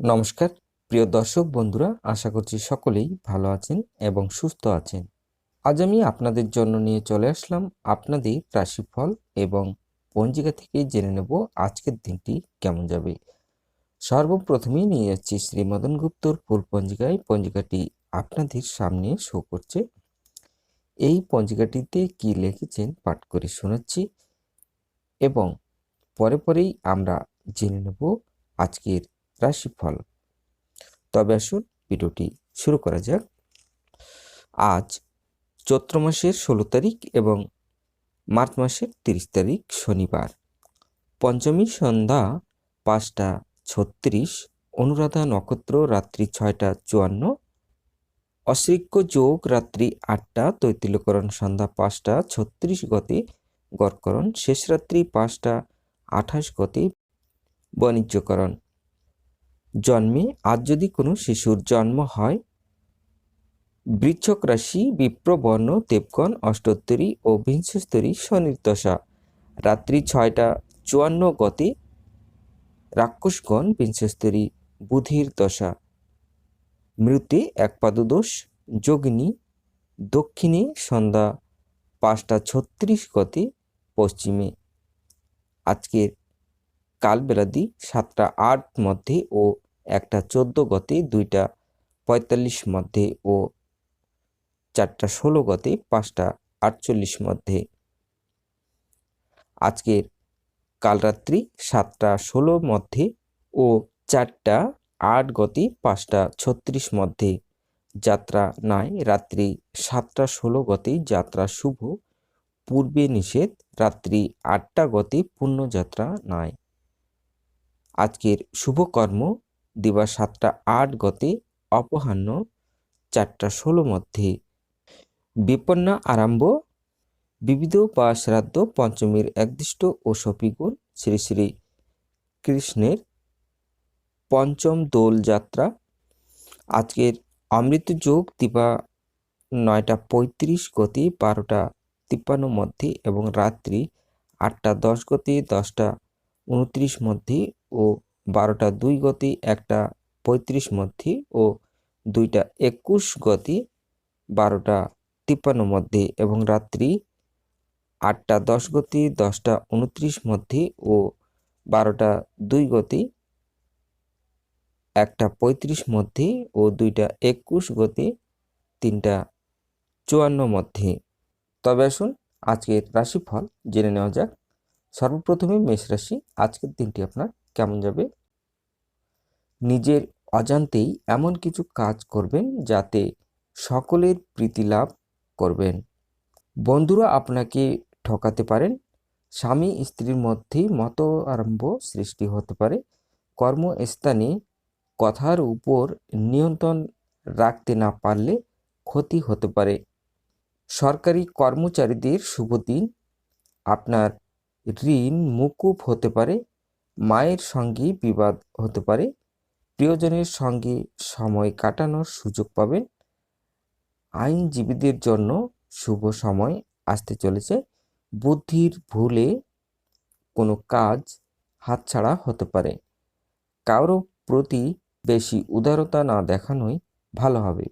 নমস্কার, প্রিয় দর্শক বন্ধুরা, আশা করছি সকলেই ভালো আছেন এবং সুস্থ আছেন। আজ আমি আপনাদের জন্য নিয়ে চলে আসলাম আপনাদের রাশিফল এবং পঞ্জিকা থেকে জেনে নেব আজকের দিনটি কেমন যাবে। সর্বপ্রথমেই নিয়ে যাচ্ছি শ্রী মদন গুপ্তর ফুল পঞ্জিকায়। পঞ্জিকাটি আপনাদের সামনে শো করছে। এই পঞ্জিকাটিতে কি লিখেছেন পাঠ করে শোনাচ্ছি এবং পরে পরেই আমরা জেনে নেব আজকের রাশিফল। তবে আসুন ভিডিওটি শুরু করা যাক। আজ চৈত্র মাসের ষোলো তারিখ এবং মার্চ মাসের তিরিশ তারিখ শনিবার। পঞ্চমী সন্ধ্যা পাঁচটা ছত্রিশ, অনুরাধা নক্ষত্র রাত্রি ছয়টা চুয়ান্ন, অশ্রিক্য যোগ রাত্রি আটটা তৈতিলকরণ সন্ধ্যা পাঁচটা ছত্রিশ গতে, গড়করণ শেষ রাত্রি পাঁচটা আঠাশ গতে, বাণিজ্যকরণ জন্মে আজ যদি কোনো শিশুর জন্ম হয় বৃক্ষক রাশি, বিপ্রবর্ণ, দেবগণ অষ্টোত্তরী ও বিংশস্তরী শনির্দশা রাত্রি ছয়টা চুয়ান্ন গতে রাক্ষসগণ বিংশস্তরী বুধির দশা। মৃতে এক পাদদোষ, যোগিনী, দক্ষিণে সন্ধ্যা পাঁচটা ছত্রিশ গতে পশ্চিমে। আজকের কালবেলাদি সাতটা আট মধ্যে ও একটা চোদ্দ গতে, দুইটা পঁয়তাল্লিশ মধ্যে ও চারটা ষোলো গতে, পাঁচটা আটচল্লিশ মধ্যে। আজকের কালরাত্রি সাতটা ষোলো মধ্যে ও চারটা আট গতি, পাঁচটা ছত্রিশ মধ্যে। যাত্রা নাই, রাত্রি সাতটা ষোলো গতি, যাত্রা শুভ, পূর্বে নিষেধ, রাত্রি আটটা গতি পূর্ণযাত্রা নাই। আজকের শুভকর্ম দিবা সাতটা আট গতে অপহান্য চারটা ষোলো মধ্যে। বিপন্না আরম্ভ। বিবিধ বা শ্রাদ্ধ পঞ্চমীর একদিষ্ট ও সপিগুণ শ্রী শ্রী কৃষ্ণের পঞ্চম দোল যাত্রা। আজকের অমৃত যোগ দিবা নয়টা পঁয়ত্রিশ গতি বারোটা তিপ্পান্ন মধ্যে এবং রাত্রি আটটা দশ গতি দশটা উনত্রিশ মধ্যে ও বারোটা দুই গতি, একটা পঁয়ত্রিশ মধ্যে ও দুইটা একুশ গতি, বারোটা তিপ্পান্ন মধ্যে এবং রাত্রি আটটা দশ গতি, দশটা উনত্রিশ মধ্যে ও বারোটা দুই গতি, একটা পঁয়ত্রিশ মধ্যে ও দুইটা একুশ গতি, তিনটা চুয়ান্ন মধ্যে। তবে আসুন আজকের রাশিফল জেনে নেওয়া যাক। সর্বপ্রথমে মেষ রাশি, আজকের দিনটি আপনার কেমন যাবে? নিজের অজান্তেই এমন কিছু কাজ করবেন যাতে সকলের প্রীতি লাভ করবেন। বন্ধুরা আপনাকে ঠকাতে পারেন, স্বামী স্ত্রীর মধ্যেই মত আরম্ভ সৃষ্টি হতে পারে। কর্মস্থানে কথার উপর নিয়ন্ত্রণ রাখতে না পারলে ক্ষতি হতে পারে। সরকারি কর্মচারীদের শুভ দিন। আপনার ঋণ মুকুব হতে পারে। মায়ের সঙ্গে বিবাদ হতে পারে। প্রিয়জনের সঙ্গে সময় কাটানোর সুযোগ পাবেন। আইনজীবীদের জন্য শুভ সময় আসতে চলেছে। বুদ্ধির ভুলে কোনো কাজ হাতছাড়া হতে পারে। কারও প্রতি বেশি উদারতা না দেখানোই ভালো হবে।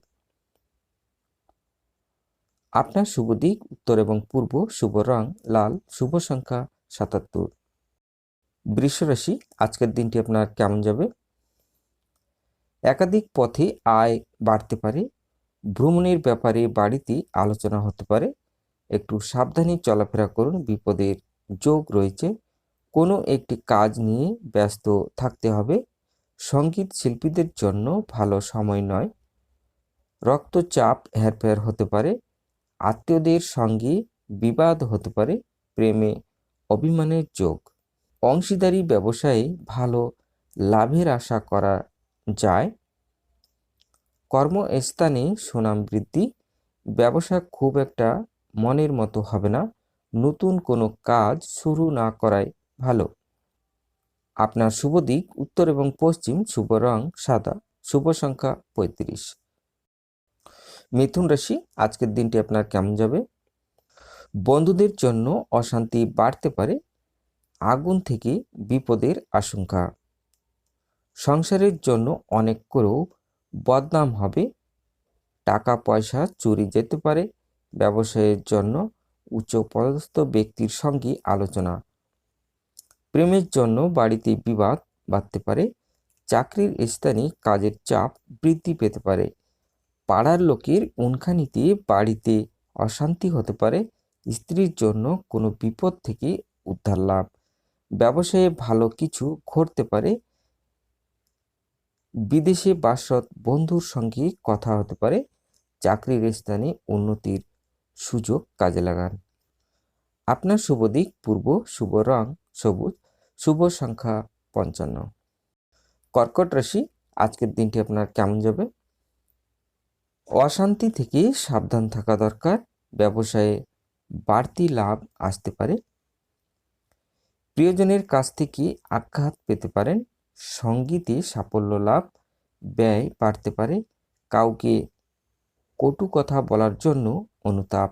আপনার শুভ দিক, উত্তর এবং পূর্ব শুভ রং, লাল, শুভ সংখ্যা সাতাত্তর। বৃষরাশি, আজকের দিনটি আপনার কেমন যাবে? একাধিক পথে আয় বাড়তে পারে, ভ্রমণের ব্যাপারে বাড়িতে আলোচনা হতে পারে, একটু সাবধানে চলাফেরা করুন, বিপদের যোগ রয়েছে, কোনো একটি কাজ নিয়ে ব্যস্ত থাকতে হবে, সংগীত শিল্পীদের জন্য ভালো সময় নয়, রক্তচাপ হেরফের হতে পারে, আত্মীয়দের সঙ্গে বিবাদ হতে পারে, প্রেমে অভিমানের যোগ। অংশীদারি ব্যবসায়ে ভালো লাভের আশা করা যায়। কর্মস্থানে সুনাম বৃদ্ধি, ব্যবসা খুব একটা মনের মতো হবে না, নতুন কোনো কাজ শুরু না করাই ভালো। আপনার শুভ দিক, উত্তর এবং পশ্চিম, শুভ রং সাদা, শুভ সংখ্যা পঁয়ত্রিশ। মিথুন রাশি, আজকের দিনটি আপনার কেমন যাবে? বন্ধুদের জন্য অশান্তি বাড়তে পারে আগুন থেকে বিপদের আশঙ্কা। সংসারের জন্য অনেক করেও বদনাম হবে। টাকা পয়সা চুরি যেতে পারে। ব্যবসায়ের জন্য উচ্চ পদস্থ ব্যক্তির সঙ্গে আলোচনা। প্রেমের জন্য বাড়িতে বিবাদ বাড়তে পারে। চাকরির স্থানে কাজের চাপ বৃদ্ধি পেতে পারে। পাড়ার লোকের উনখানিতে বাড়িতে অশান্তি হতে পারে। স্ত্রীর জন্য কোনো বিপদ থেকে উদ্ধার লাভ। ব্যবসায়ে ভালো কিছু ঘটতে পারে। বিদেশে বাসরত বন্ধুর সঙ্গে কথা হতে পারে। চাকরির স্থানে উন্নতির সুযোগ কাজে লাগান। আপনার শুভ দিক, পূর্ব শুভ রং, সবুজ, শুভ সংখ্যা পঞ্চান্ন। কর্কট রাশি, আজকের দিনটি আপনার কেমন যাবে? অশান্তি থেকে সাবধান থাকা দরকার। ব্যবসায়ে বাড়তি লাভ আসতে পারে। প্রিয়জনের কাছ থেকে আঘাত পেতে পারেন, সঙ্গীতে সাফল্য লাভ, ব্যয় বাড়তে পারে, কাউকে কটু কথা বলার জন্য অনুতাপ।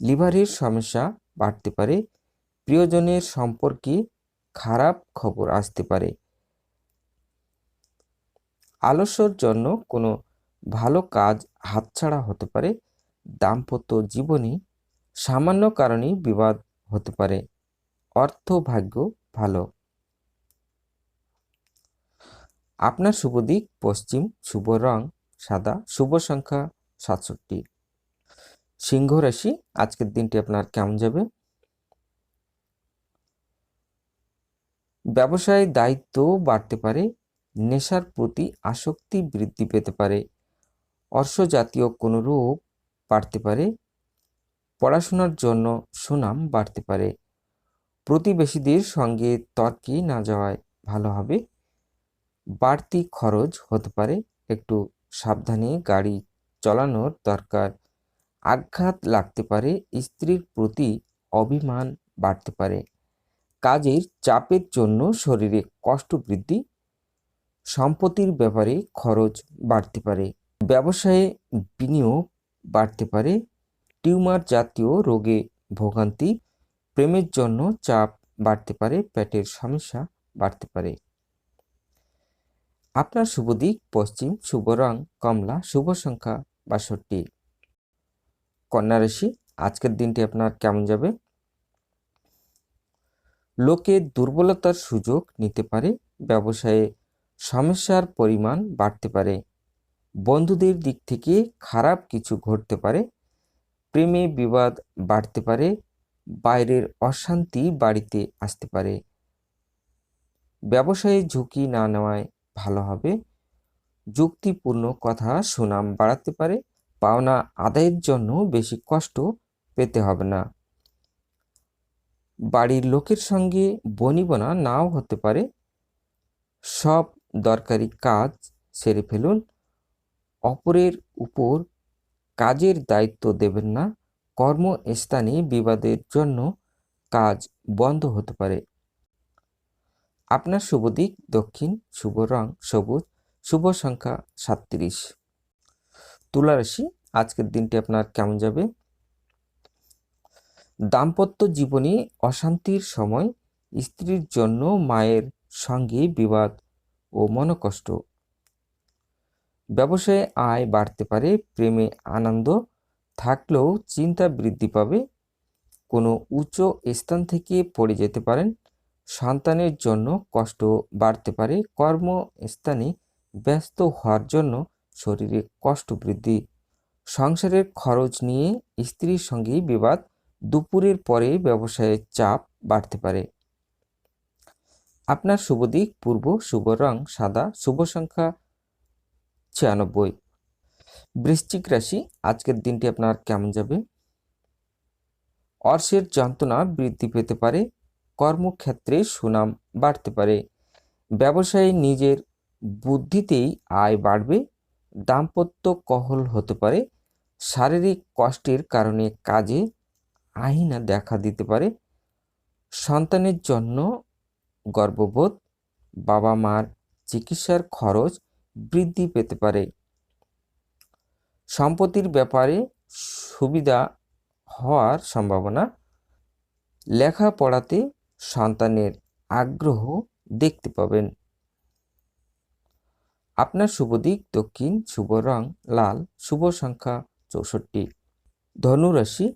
লিভারের সমস্যা বাড়তে পারে, প্রিয়জনের সম্পর্কে খারাপ খবর আসতে পারে। আলস্যর জন্য কোনো ভালো কাজ হাতছাড়া হতে পারে, দাম্পত্য জীবনে সামান্য কারণে বিবাদ হতে পারে। অর্থ ভাগ্য ভালো। আপনার শুভ দিক পশ্চিম, শুভ রং সাদা, শুভ সংখ্যা সাতষট্টি। সিংহ রাশি, আজকের দিনটি আপনার কেমন যাবে? ব্যবসায় দায়িত্ব বাড়তে পারে, নেশার প্রতি আসক্তি বৃদ্ধি পেতে পারে জাতীয় কোনো রোগ বাড়তে পারে, পড়াশোনার জন্য সুনাম বাড়তে পারে প্রতিবেশীদের সঙ্গে তর্কে না যাওয়ায় ভালো হবে। বাড়তি খরচ হতে পারে। একটু সাবধানে গাড়ি চালানোর দরকার। আঘাত লাগতে পারে। স্ত্রীর প্রতি অভিমান বাড়তে পারে। কাজের চাপের জন্য শরীরে কষ্ট বৃদ্ধি, সম্পত্তির ব্যাপারে খরচ বাড়তে পারে। ব্যবসায়ে বিনিয়োগ বাড়তে পারে। টিউমার জাতীয় রোগে ভোগান্তি প্রেমের জন্য চাপ বাড়তে পারে, পেটের সমস্যা বাড়তে পারে। আপনার শুভ দিক, পশ্চিম, শুভ রং, কমলা, শুভ সংখ্যা বাষট্টি। কন্যা আজকের দিনটি আপনার কেমন যাবে? লোকে দুর্বলতার সুযোগ নিতে পারে, ব্যবসায়ে সমস্যার পরিমাণ বাড়তে পারে। বন্ধুদের দিক থেকে খারাপ কিছু ঘটতে পারে, প্রেমে বিবাদ বাড়তে পারে বাইরের অশান্তি বাড়িতে আসতে পারে। ব্যবসায়ে ঝুঁকি না নেওয়ায় ভালো হবে। যুক্তিপূর্ণ কথা সুনাম বাড়াতে পারে। পাওনা আদায়ের জন্য বেশি কষ্ট পেতে হবে না। বাড়ির লোকের সঙ্গে বনিবনা নাও হতে পারে। সব দরকারি কাজ সেরে ফেলুন। অপরের উপর কাজের দায়িত্ব দেবেন না। কর্মস্থানে বিবাদের জন্য কাজ বন্ধ হতে পারে। আপনার শুভ দিক, দক্ষিণ, শুভ রং, সবুজ, শুভ সংখ্যা সাতত্রিশ। তুলা রাশি, আজকের দিনটি আপনার কেমন যাবে? দাম্পত্য জীবনে অশান্তির সময় স্ত্রীর জন্য মায়ের সঙ্গে বিবাদ ও মনকষ্ট। ব্যবসায়ে আয় বাড়তে পারে, প্রেমে আনন্দ থাকলেও চিন্তা বৃদ্ধি পাবে। কোনো উচ্চ স্থান থেকে পড়ে যেতে পারেন। সন্তানের জন্য কষ্ট বাড়তে পারে। কর্মস্থানে ব্যস্ত হওয়ার জন্য শরীরে কষ্ট বৃদ্ধি। সংসারের খরচ নিয়ে স্ত্রীর সঙ্গে বিবাদ দুপুরের পরে ব্যবসায়ের চাপ বাড়তে পারে। আপনার শুভ দিক, পূর্ব শুভ রং, সাদা শুভ সংখ্যা, ছিয়ানব্বই। বৃশ্চিক রাশি, আজকের দিনটি আপনার কেমন যাবে? অর্শের যন্ত্রণা বৃদ্ধি পেতে পারে, কর্মক্ষেত্রে সুনাম বাড়তে পারে, ব্যবসায়ী নিজের বুদ্ধিতেই আয় বাড়বে, দাম্পত্য কহল হতে পারে, শারীরিক কষ্টের কারণে কাজে আহিনা দেখা দিতে পারে, সন্তানের জন্য গর্ববোধ বাবা মার চিকিৎসার খরচ বৃদ্ধি পেতে পারে সম্পত্তির ব্যাপারে সুবিধা হওয়ার সম্ভাবনা, লেখাপড়াতে সন্তানের আগ্রহ দেখতে পাবেন। আপনার শুভ দিক, দক্ষিণ, শুভ রং, লাল, শুভ সংখ্যা চৌষট্টি। ধনুরাশি,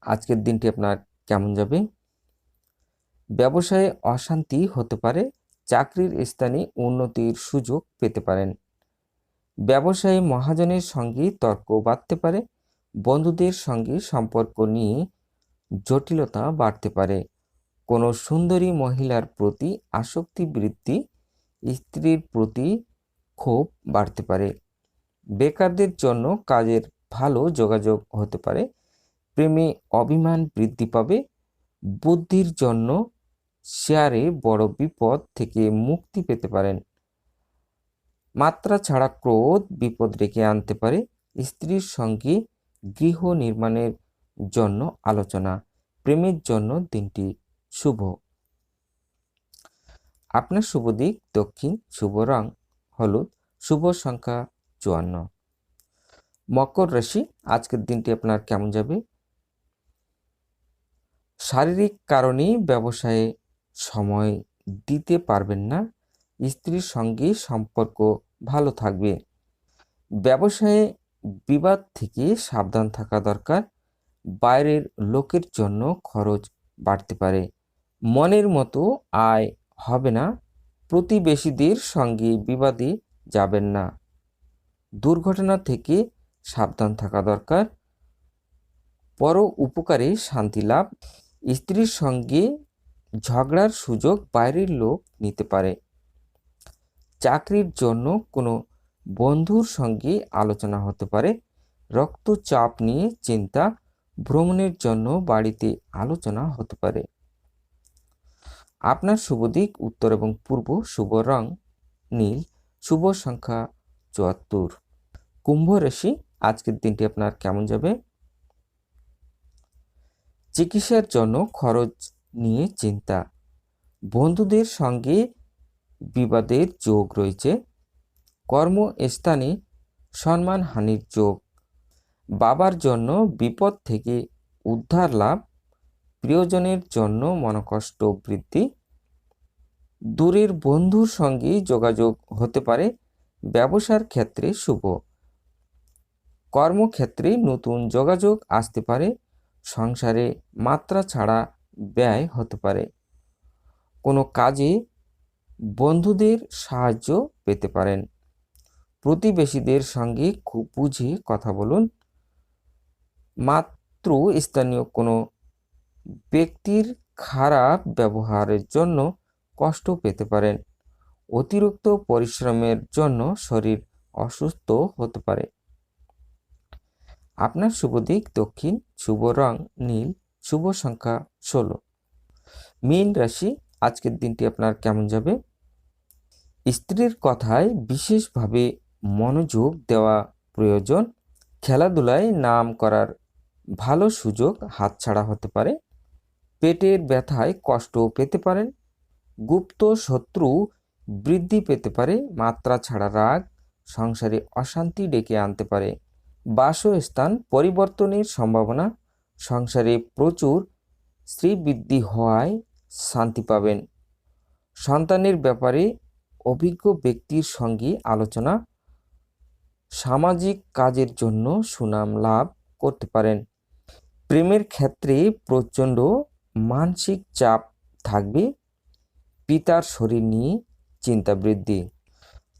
আজকের দিনটি আপনার কেমন যাবে? ব্যবসায়ে অশান্তি হতে পারে, চাকরির স্থানে উন্নতির সুযোগ পেতে পারেন। ব্যবসায়ী মহাজনের সঙ্গে তর্ক বাড়তে পারে, বন্ধুদের সঙ্গে সম্পর্ক নিয়ে জটিলতা বাড়তে পারে। কোনো সুন্দরী মহিলার প্রতি আসক্তি বৃদ্ধি, স্ত্রীর প্রতি ক্ষোভ বাড়তে পারে। বেকারদের জন্য কাজের ভালো যোগাযোগ হতে পারে। প্রেমে অভিমান বৃদ্ধি পাবে। বুদ্ধির জন্য শেয়ারে বড় বিপদ থেকে মুক্তি পেতে পারেন। মাত্রা ছাড়া ক্রোধ বিপদ রেখে আনতে পারে স্ত্রীর সঙ্গে গৃহ নির্মাণের জন্য আলোচনা, প্রেমের জন্য দিনটি শুভ। আপনার শুভ দিক দক্ষিণ, শুভ রং, হলুদ, শুভ সংখ্যা চুয়ান্ন। মকর রাশি, আজকের দিনটি আপনার কেমন যাবে? শারীরিক কারণে ব্যবসায়ে সময় দিতে পারবেন না, স্ত্রীর সঙ্গে সম্পর্ক ভালো থাকবে। ব্যবসায়ে বিবাদ থেকে সাবধান থাকা দরকার। বাইরের লোকের জন্য খরচ বাড়তে পারে। মনের মতো আয় হবে না। প্রতিবেশীদের সঙ্গে বিবাদে যাবেন না। দুর্ঘটনা থেকে সাবধান থাকা দরকার। পর উপকারে শান্তি লাভ। স্ত্রীর সঙ্গে ঝগড়ার সুযোগ বাইরের লোক নিতে পারে। চাকরির জন্য কোনো বন্ধুর সঙ্গে আলোচনা হতে পারে। রক্তচাপ নিয়ে চিন্তা, ভ্রমণের জন্য বাড়িতে আলোচনা হতে পারে। আপনার শুভ দিক, উত্তর এবং পূর্ব শুভ রং, নীল, শুভ সংখ্যা চুয়াত্তর। কুম্ভ রাশি, আজকের দিনটি আপনার কেমন যাবে? চিকিৎসার জন্য খরচ নিয়ে চিন্তা। বন্ধুদের সঙ্গে বিবাদের যোগ রয়েছে। কর্মস্থানে সম্মানহানির যোগ। বাবার জন্য বিপদ থেকে উদ্ধার লাভ। প্রিয়জনের জন্য মনকষ্ট বৃদ্ধি। দূরের বন্ধুর সঙ্গে যোগাযোগ হতে পারে। ব্যবসার ক্ষেত্রে শুভ। কর্মক্ষেত্রে নতুন যোগাযোগ আসতে পারে। সংসারে মাত্রা ছাড়া ব্যয় হতে পারে। কোনো কাজে বন্ধুদের সাহায্য পেতে পারেন। প্রতিবেশীদের সঙ্গে খুব বুঝে কথা বলুন। মাত্র স্থানীয় কোনো ব্যক্তির খারাপ ব্যবহারের জন্য কষ্ট পেতে পারেন। অতিরিক্ত পরিশ্রমের জন্য শরীর অসুস্থ হতে পারে। আপনার শুভ দিক, দক্ষিণ, শুভ রং, নীল, শুভ সংখ্যা ষোলো। মীন রাশি, আজকের দিনটি আপনার কেমন যাবে? স্ত্রীর কথায় বিশেষভাবে মনোযোগ দেওয়া প্রয়োজন। খেলাধুলায় নাম করার ভালো সুযোগ হাতছাড়া হতে পারে। পেটের ব্যথায় কষ্ট পেতে পারেন। গুপ্ত শত্রু বৃদ্ধি পেতে পারে। মাত্রা ছাড়া রাগ সংসারে অশান্তি ডেকে আনতে পারে। বাসস্থান পরিবর্তনের সম্ভাবনা। সংসারে প্রচুর স্ত্রীবৃদ্ধি হওয়ায় শান্তি পাবেন। সন্তানের ব্যাপারে অভিজ্ঞ ব্যক্তির সঙ্গে আলোচনা সামাজিক কাজের জন্য সুনাম লাভ করতে পারেন। প্রেমের ক্ষেত্রে প্রচণ্ড মানসিক চাপ থাকবে। পিতার শরীর নিয়ে চিন্তা বৃদ্ধি।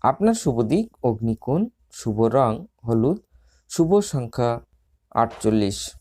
আপনার শুভ দিক, অগ্নিকোণ, শুভ রং, হলুদ, শুভ সংখ্যা আটচল্লিশ।